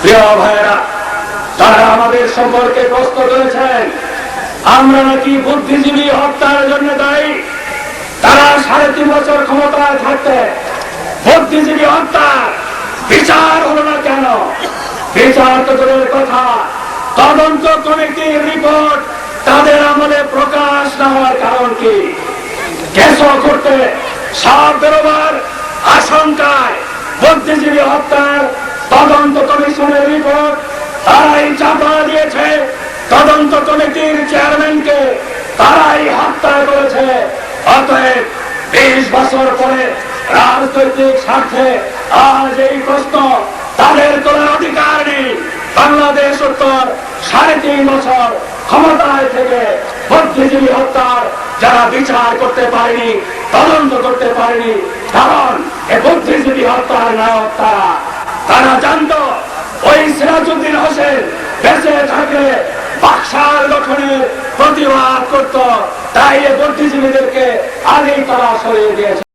প্রিয় ভাইয়েরা তারা আমাদের সম্পর্কে প্রশ্ন করেছেন, আমরা নাকি বুদ্ধিজীবী হত্যার জন্য দায়ী? তারা সাড়ে তিন বছর ক্ষমতায় থাকতে বুদ্ধিজীবী হত্যার বিচার হলো না কেন? বিচার তো কথা। তদন্ত কমিটির রিপোর্ট তাদের আমলে প্রকাশ না হওয়ার কারণ কি? কেস করতে সাপ বেরোবার আশঙ্কায় বুদ্ধিজীবী হত্যার তদন্ত কমিশনের রিপোর্ট তারাই চাপা দিয়েছে। তদন্ত কমিটির চেয়ারম্যানকে তারাই হত্যা করেছে। অতএব বিশ বছর পরে রাজনৈতিক স্বার্থে আজ এই প্রশ্ন তাদের তোলার অধিকার নেই। বাংলাদেশ উত্তর সাড়ে তিন বছর ক্ষমতায় থেকে বুদ্ধিজীবী হত্যার যারা বিচার করতে পারেনি, তদন্ত করতে পারেনি, কারণ এ বুদ্ধিজীবী হত্যার নায়ক তারা। তারা জানত, ওই সিরাজুদ্দিন হোসেন বেঁচে থাকে বাক্সার গঠনের প্রতিবাদ করত, তাই বুদ্ধিজীবীদেরকে আগেই তারা সরিয়ে দিয়েছে।